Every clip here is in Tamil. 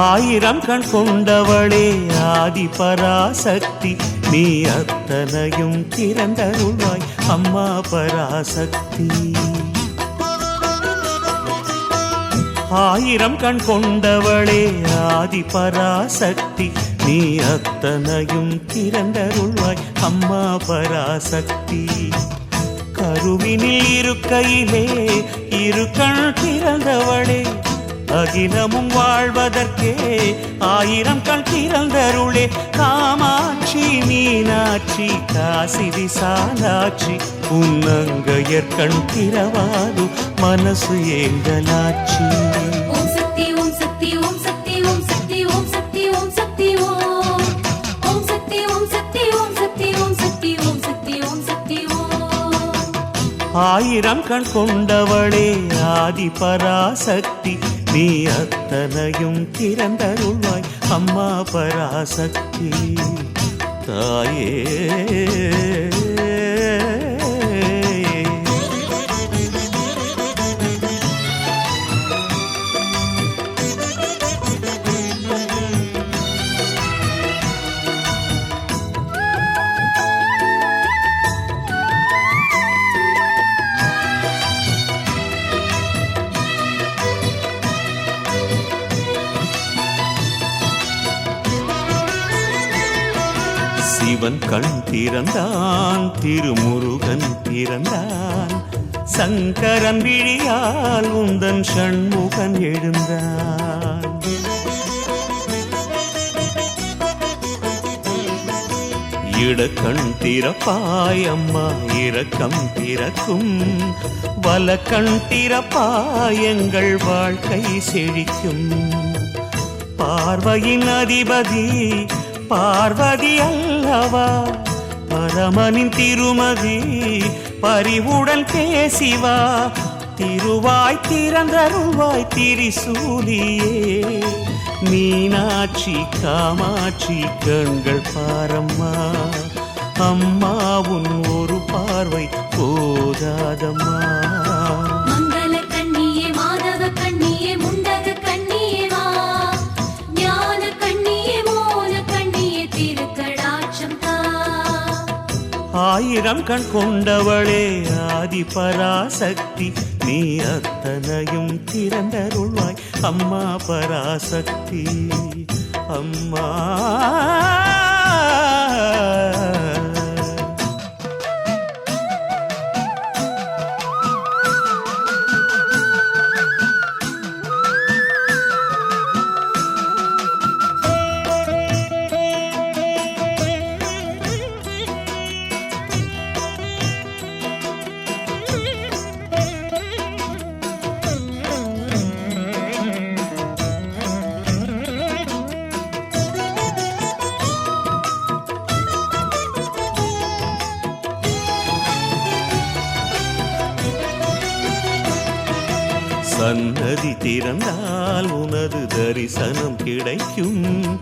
ஆயிரம் கண் கொண்டவளே ஆதி பராசக்தி. நீ அத்தனையும் திறந்தருள்வாய் அம்மா பராசக்தி. ஆயிரம் கண் கொண்டவளே ஆதி பராசக்தி. நீ அத்தனையும் திறந்தருள்வாய் அம்மா பராசக்தி. கருவினில் இருக்கையிலே இரு கண் திறந்தவளே அகிலமும் வாழ்வதற்கே ஆயிரம் கண் திறந்தருளே காமாட்சி மீனாட்சி காசி விசாலாட்சி உன்னங்கையர் கண் திறவாது மனசு ஏங்கலாட்சி ஓம் சக்தி ஓம் சக்தி ஓம் சக்தி ஓம் சக்தி ஓம் சக்தி ஓம் சக்தி ஓம் சக்தி ஓம் சக்தி ஓம் சக்தி ஓம் சக்தி ஓம் சக்தி ஓம் சக்தி ஆயிரம் கண் கொண்டவளே ஆதி பராசக்தி நீ அத்தனையும் திறந்தருள்வாய். அம்மா பராசக்தி தாயே. சிவன் கண் திறந்தான் திருமுருகன் பிறந்தான் சங்கரன் விழியால் உந்தன் சண்முகன் எழுந்தான். இடக்கண் திறப்பாய் அம்மா இரக்கம் திறக்கும் வலக்கண் திறப்பாய் எங்கள் வாழ்க்கை செழிக்கும். பார்வையின் அதிபதி பார்வதி அல்ல அல்லவா பரமனின் திருமதி பரிவுடன் பேசிவா? திருவாய் திறந்தருவாய் திரிசூலியே. மீனாட்சி காமாட்சி கண்கள் பாரம்மா. அம்மாவும் ஒரு பார்வை போதாதம்மா. ஆயிரம் கண் கொண்டவளே ஆதி பராசக்தி. நீ அத்தனையும் திறந்தருள்வாய் அம்மா பராசக்தி. அம்மா. கிடைக்கும்.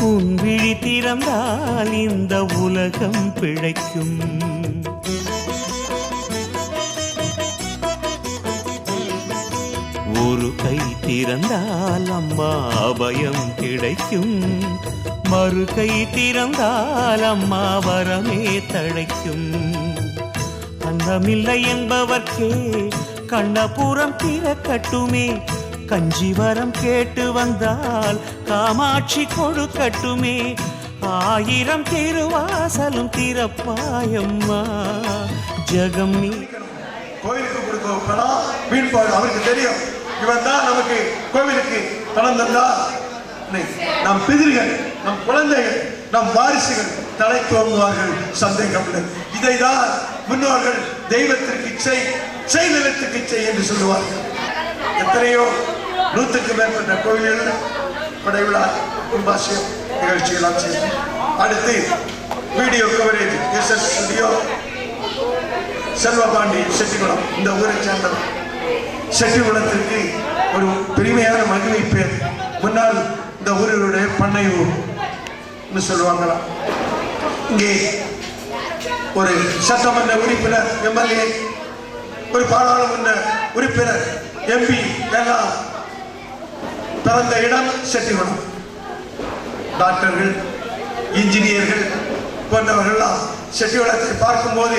உன் விழி திறந்தால் இந்த உலகம் பிழைக்கும். ஒரு கை திறந்தால் அம்மா அபயம் கிடைக்கும். மறு கை திறந்தால் அம்மா வரமே தழைக்கும். அன்னமில்லை என்பவர்க்கே கண்ணபுரம் திறக்கட்டுமே. கஞ்சிவரம் கேட்டு வந்தால் காமாட்சி கொடுக்கட்டுமே ஆயிரம் திருவாசலும் திறப்பாயம்மா. ஜெகம் நீ. கோவிலுக்கு கொடுக்க வீண்பாடு அவருக்கு தெரியும். இவன் தான் நமக்கு கோவிலுக்கு பணம் தந்தா நம் பிதிர்கள் நம் குழந்தைகள் நம் வாரிசுகள் தலை தோங்குவார்கள் சந்தேகம் இதை தான் முன்னோர்கள் தெய்வத்திற்கு இச்சை செய் நிலத்துக்கு செய் என்று சொல்லுவார்கள். எத்தனையோ நூற்றுக்கு மேற்பட்ட கோவில்கள் படைவிழா கும்பாசியம் நிகழ்ச்சிகளாம் செய்து. அடுத்து video coverage S S studio Selvapandi Chettikulam இந்த ஊரை சேர்ந்தவர். செட்டிகுளத்திற்கு ஒரு பெருமையான மகிமை பேர். முன்னால் இந்த ஊரினுடைய பண்ணை ஊர்னு சொல்லுவாங்களாம். இங்கே ஒரு சட்டமன்ற உறுப்பினர் எம்எல்ஏ ஒரு பாராளுமன்ற உறுப்பினர் எம்பி எல்லாம் பிறந்த இடம் செட்டிகுளம். டாக்டர்கள் இன்ஜினியர்கள் போன்றவர்கள்லாம் செட்டிகுளத்தை பார்க்கும்போது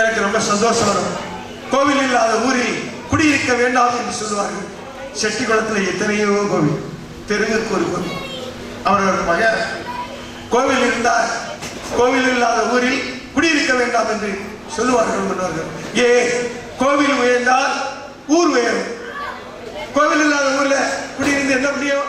எனக்கு ரொம்ப சந்தோஷம் வரும். கோவில் இல்லாத ஊரில் குடியிருக்க வேண்டாம் என்று சொல்லுவார்கள். செட்டிக்குளத்தில் எத்தனையோ கோவில் தெருவுக்கு ஒரு கோவில். அவரோட மகன் கோவில் இருந்தால் கோவில் இல்லாத ஊரில் குடியிருக்க வேண்டாம் என்று சொல்லுவார்கள் முன்னோர்கள். ஏ கோவில் உயர்ந்தால் ஊர் உயரும். கோவில் இல்லாத ஊர்ல குடியிருந்து என்ன முடியும்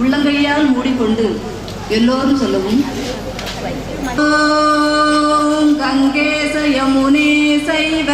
உள்ளங்கையால் மூடிக்கொண்டு எல்லோரும் சொல்லவும் கங்கேச யமுனே சைவ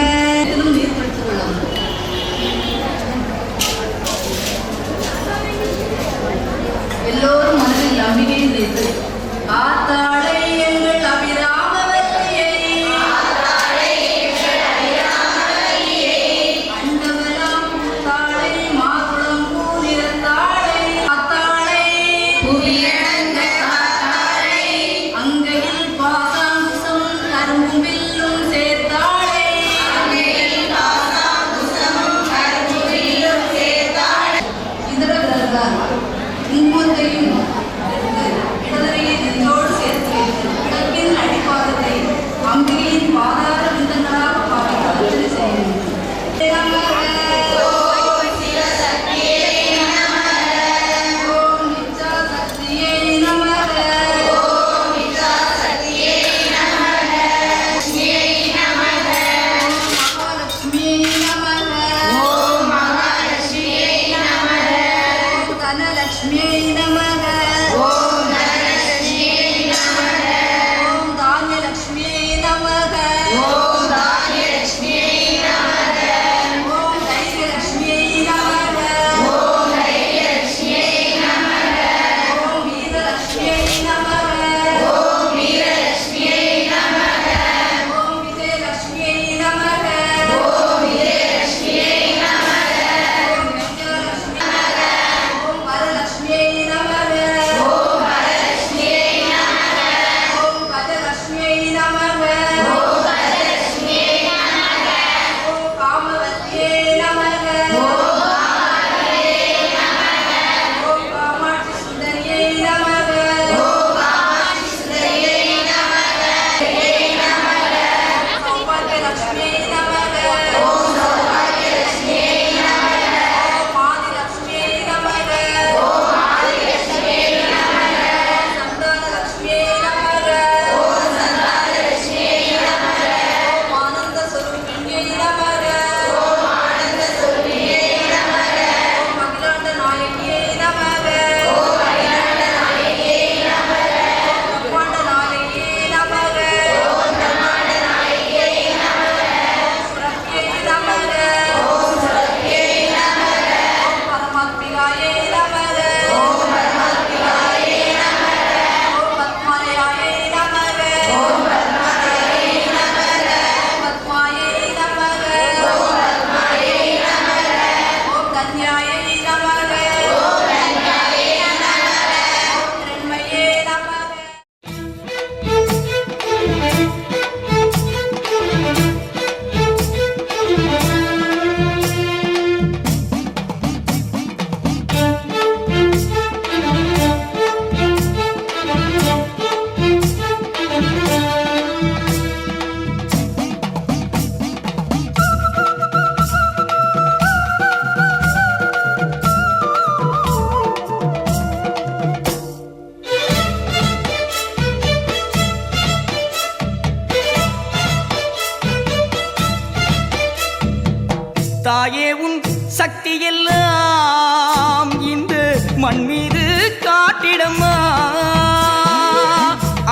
தாயே உன் சக்தி எல்லாம் இந்த மண் மீது காட்டிடம்மா.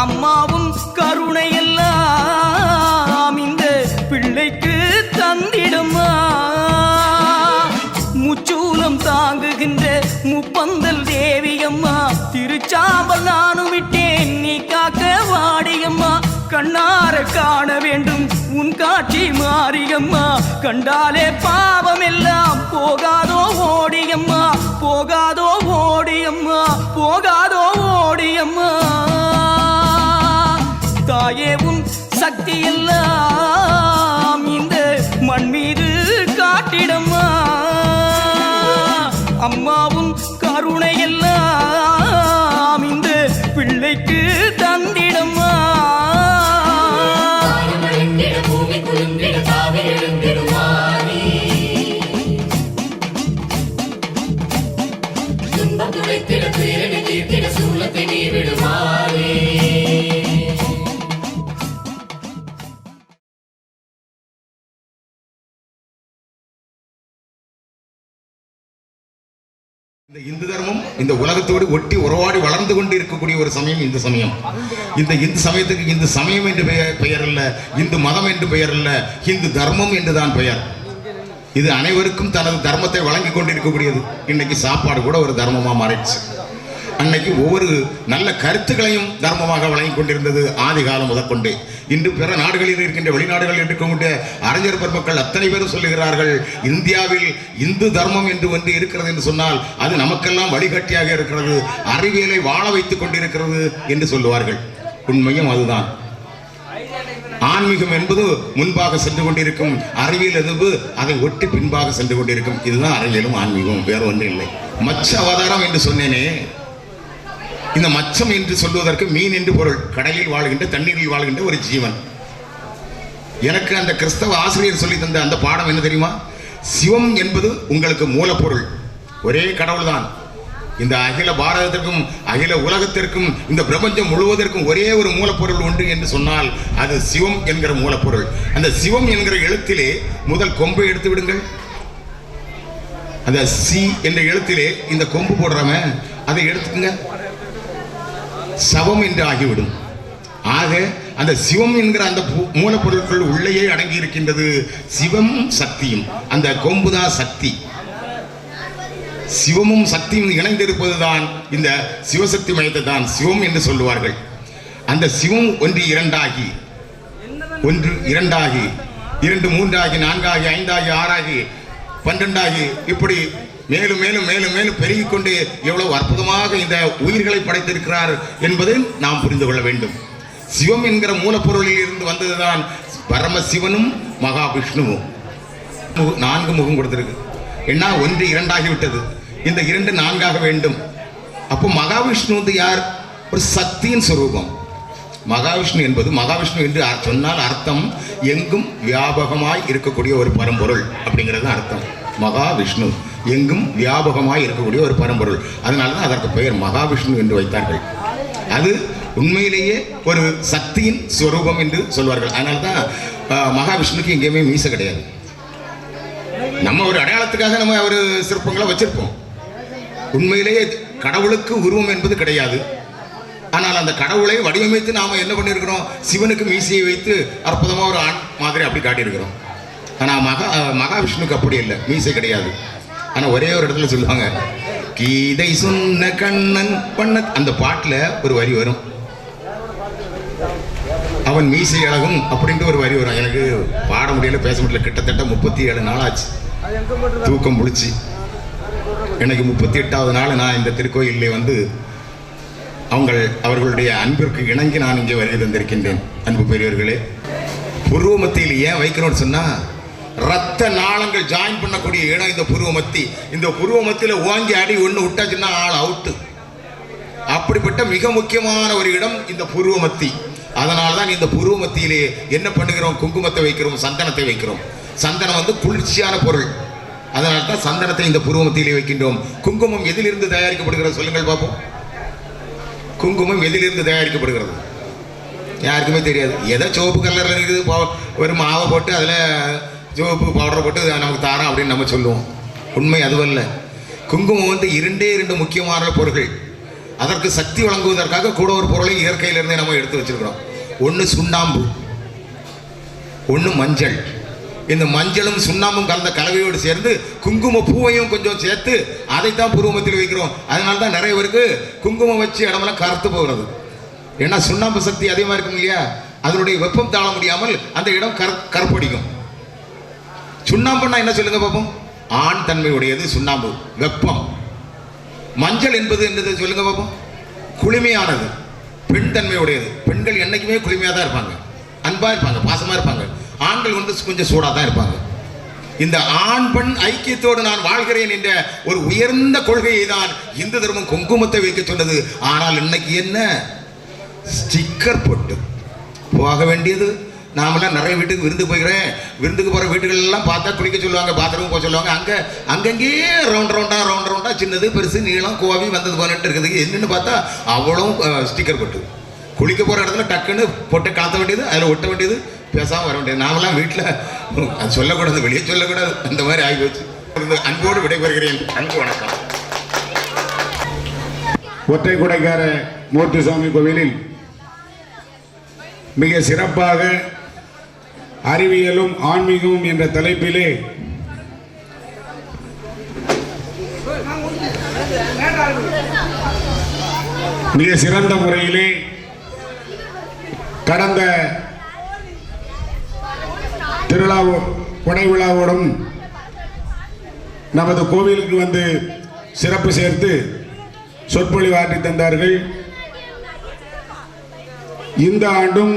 அம்மாவும் கருணை எல்லாம் இந்த பிள்ளைக்கு தந்திடம்மா. முச்சூலம் தாங்குகின்ற முப்பந்தல் தேவியம்மா திருச்சாம்பல் நானும் விட்டேன் நீ காக்க வாடியம்மா. கண்ணா கண்ணார காண வேண்டும். உன் காட்சி மாறியம்மா கண்டாலே பாவம் எல்லாம் போகாதோ ஓடியம்மா. போகாதோ ஓடியம்மா. போகாதோ ஓடியம்மா. தாயே உன் சக்தி எல்லாம் இந்த மண் மீது காட்டிடம்மா. அம்மாவும் கருணையெல்லாம் இந்த உலகத்தோடு ஒட்டி உறவாடி வளர்ந்து கொண்டு இருக்கக்கூடிய ஒரு சமயம் இந்து சமயம். இந்த இந்து சமயத்துக்கு இந்து சமயம் என்று பெயர் பெயர் அல்ல இந்து மதம் என்று பெயர் அல்ல இந்து தர்மம் என்றுதான் பெயர். இது அனைவருக்கும் தனது தர்மத்தை வழங்கி கொண்டிருக்கக்கூடியது. இன்னைக்கு சாப்பாடு கூட ஒரு தர்மமாக மாறிடுச்சு. அன்னைக்கு ஒவ்வொரு நல்ல கருத்துக்களையும் தர்மமாக வழங்கி கொண்டிருந்தது ஆதி காலம் முதற்கொண்டு. இன்று பிற நாடுகளில் இருக்கின்ற வெளிநாடுகளில் இருக்கக்கூடிய அறிஞர் பெருமக்கள் அத்தனை பேரும் சொல்லுகிறார்கள் இந்தியாவில் இந்து தர்மம் என்று ஒன்று இருக்கிறது என்று சொன்னால் அது நமக்கெல்லாம் வழிகட்டியாக இருக்கிறது அறிவியலை வாழ வைத்துக் கொண்டிருக்கிறது என்று சொல்லுவார்கள். உண்மையும் அதுதான். ஆன்மீகம் என்பது முன்பாக சென்று கொண்டிருக்கும் அறிவியல் எதுவு அதை ஒட்டி பின்பாக சென்று கொண்டிருக்கும். இதுதான் அறிவியலும் ஆன்மீகம் வேற ஒன்றும் இல்லை. மச்ச அவதாரம் என்று சொன்னேனே இந்த மச்சம் என்று சொல்வதற்கு மீன் என்று பொருள் கடலில் வாழ்கின்ற தண்ணீரில் வாழ்கின்ற ஒரு ஜீவன். எனக்கு அந்த கிறிஸ்தவ ஆசிரியர் சொல்லி தந்த அந்த பாடம் என்ன தெரியுமா? சிவம் என்பது உங்களுக்கு மூலப்பொருள். ஒரே கடவுள் தான் இந்த அகில பாரதத்திற்கும் அகில உலகத்திற்கும் இந்த பிரபஞ்சம் முழுவதற்கும் ஒரே ஒரு மூலப்பொருள் உண்டு என்று சொன்னால் அது சிவம் என்கிற மூலப்பொருள். அந்த சிவம் என்கிற எழுத்திலே முதல் கொம்பை எடுத்து விடுங்கள். அந்த சி என்ற எழுத்திலே இந்த கொம்பு போடுறவன் அதை எடுத்துக்கங்க. சவம் என்று ஆகிவிடும். ஆக அந்த சிவம் என்கிற அந்த மூலப்பொருட்கள் உள்ளேயே அடங்கி இருக்கின்றது சிவம் சக்தியும் அந்த கொம்புதா சக்தி. சிவமும் சக்தியும் இணைந்திருப்பதுதான் இந்த சிவசக்தி மையத்தை தான் சிவம் என்று சொல்லுவார்கள். அந்த சிவம் ஒன்று இரண்டாகி ஒன்று இரண்டாகி இரண்டு மூன்றாகி நான்காகி ஐந்தாகி ஆறாகி பன்னெண்டாகி இப்படி மேலும் மேலும் மேலும் மேலும் பெருகிக்கொண்டு எவ்வளவு அற்புதமாக இந்த உயிர்களை படைத்திருக்கிறார் என்பதை நாம் புரிந்து கொள்ள வேண்டும். சிவம் என்கிற மூலப்பொருளில் இருந்து வந்ததுதான் பரமசிவனும் மகாவிஷ்ணுவும். நான்கு முகம் கொடுத்திருக்கு. என்ன ஒன்று இரண்டாகிவிட்டது. இந்த இரண்டு நான்காக வேண்டும். அப்போ மகாவிஷ்ணு வந்து யார்? ஒரு சக்தியின் சுரூபம். மகாவிஷ்ணு என்பது மகாவிஷ்ணு என்று சொன்னால் அர்த்தம் எங்கும் வியாபகமாய் இருக்கக்கூடிய ஒரு பரம்பொருள் அப்படிங்கிறது அர்த்தம். மகாவிஷ்ணு. எங்கும் வியாபகமாய் இருக்கக்கூடிய ஒரு பரம்பொருள். அதனால தான் அதற்கு பெயர் மகாவிஷ்ணு என்று வைத்தார்கள். அது உண்மையிலேயே ஒரு சக்தியின் ஸ்வரூபம் என்று சொல்வார்கள். அதனால தான் மகாவிஷ்ணுக்கு எங்கேயுமே மீசை கிடையாது. நம்ம ஒரு அடையாளத்துக்காக நம்ம ஒரு சிற்பங்களை வச்சிருப்போம். உண்மையிலேயே கடவுளுக்கு உருவம் என்பது கிடையாது. ஆனால் அந்த கடவுளை வடிவமைத்து நாம என்ன பண்ணியிருக்கிறோம்? சிவனுக்கு மீசையை வைத்து அற்புதமா ஒரு ஆண் மாதிரி அப்படி காட்டியிருக்கிறோம். ஆனால் மகா மகாவிஷ்ணுக்கு அப்படி இல்லை. மீசை கிடையாது. ஆனால் ஒரே ஒரு இடத்துல சொல்லுவாங்க கீதை சொன்ன கண்ணன் பண்ண அந்த பாட்டில் ஒரு வரி வரும். அவன் மீசை அழகும் அப்படின்ட்டு ஒரு வரி வரும். எனக்கு பாட முடியல பேச முடியல. கிட்டத்தட்ட முப்பத்தி ஏழு நாள் ஆச்சு. தூக்கம் முடிச்சு. எனக்கு முப்பத்தி எட்டாவது நாள். நான் இந்த திருக்கோயிலே வந்து அவங்கள் அவர்களுடைய அன்பிற்கு இணங்கி நான் இங்கே வருகை தந்திருக்கின்றேன். அன்பு பெரியவர்களே புருவ மத்தியில் ஏன் வைக்கிறோன்னு சொன்னா ரத்த நாளங்கள் ஜாயின் பண்ணக்கூடிய இடம் இந்த புருவ மத்தி இந்த புருவ மத்தியில் ஓங்கி அடி ஒன்று விட்டாச்சுன்னா ஆள் அவுட்டு அப்படிப்பட்ட மிக முக்கியமான ஒரு இடம் இந்த புருவ மத்தி அதனால தான் இந்த புருவ மத்தியிலே என்ன பண்ணுகிறோம்? குங்குமத்தை வைக்கிறோம் சந்தனத்தை வைக்கிறோம். சந்தனம் வந்து குளிர்ச்சியான பொருள். அதனால தான் சந்தனத்தை இந்த புருவ மத்தியிலே வைக்கின்றோம். குங்குமம் எதிலிருந்து தயாரிக்கப்படுகிறது சொல்லுங்கள் பார்ப்போம் குங்குமம் எதிலிருந்து தயாரிக்கப்படுகிறது? யாருக்குமே தெரியாது. எதோ சிவப்பு கலரில் இருக்குது ஒரு மாவை போட்டு அதில் சிவப்பு பவுடரை போட்டு நமக்கு தாரம் அப்படின்னு நம்ம சொல்லுவோம். உண்மை அதுவல்ல. குங்குமம் வந்து இரண்டே இரண்டு முக்கியமான பொருள்கள். அதற்கு சக்தி வழங்குவதற்காக கூட ஒரு பொருளை இயற்கையிலிருந்தே நம்ம எடுத்து வச்சிருக்கிறோம். ஒன்று சுண்ணாம்பு. ஒன்று மஞ்சள். இந்த மஞ்சளும் சுண்ணாம்பும் கலந்த கலவையோடு சேர்ந்து குங்கும பூவையும் கொஞ்சம் சேர்த்து அதைத்தான் புருவமத்தில் வைக்கிறோம். அதனால தான் நிறைய பேருக்கு குங்குமம் வச்சு இடமெல்லாம் கருத்து போகிறது. ஏன்னா சுண்ணாம்பு சக்தி அதிகமாக இருக்கும் இல்லையா அதனுடைய வெப்பம் தாழ முடியாமல் அந்த இடம் கரு கருப்படிக்கும். சுண்ணாம்புன்னா என்ன சொல்லுங்க பார்ப்போம் ஆண் தன்மையுடையது சுண்ணாம்பு வெப்பம். மஞ்சள் என்பது என்னது சொல்லுங்க பார்ப்போம் குளுமையானது பெண் தன்மையுடையது. பெண்கள் என்னைக்குமே குளுமையாக தான் இருப்பாங்க. அன்பாக இருப்பாங்க பாசமாக இருப்பாங்க. ஆண்கள் வந்து கொஞ்சம் சூடாக தான் இருப்பாங்க. இந்த ஆண் பெண் ஐக்கியத்தோடு நான் வாழ்கிறேன் என்ற ஒரு உயர்ந்த கொள்கையை தான் இந்து தர்மம் குங்குமத்தை வைக்க சொன்னது. ஆனால் இன்னைக்கு என்ன? ஸ்டிக்கர் போட்டு போக வேண்டியது. நாமெல்லாம் நிறைய வீட்டுக்கு விருந்து போய்க்கிறேன். விருந்துக்கு போகிற வீட்டுகள் எல்லாம் பார்த்தா குளிக்க சொல்லுவாங்க பாத்ரூம் போக சொல்லுவாங்க. அங்கே அங்கங்கேயே ரவுண்ட் ரவுண்டா ரவுண்ட் ரவுண்டா சின்னது பெருசு நீளம் கோவி வந்தது போனட்டு இருக்குது. என்னென்னு பார்த்தா அவ்வளோ ஸ்டிக்கர் போட்டு. குளிக்க போகிற இடத்துல டக்குன்னு பொட்டை கலத்த வேண்டியது அதில் ஒட்ட வேண்டியது பேசாமல் வர வேண்டியது. நாமெல்லாம் வீட்டில் அது சொல்லக்கூடாது வெளியே சொல்லக்கூடாது. அந்த மாதிரி ஆகி போச்சு. அன்போடு விடைபெறுகிறேன். அன்பு வணக்கம். ஒற்றை குடைக்கார மூர்த்திசாமி கோவிலில் மிக சிறப்பாக அறிவியலும் ஆன்மீகமும் என்ற தலைப்பிலே மிக சிறந்த முறையிலே கடந்த திருவிழாவோ கொடை விழாவோடும் நமது கோவிலுக்கு வந்து சிறப்பு சேர்த்து சொற்பொழிவாற்றி தந்தார்கள். இந்த ஆண்டும்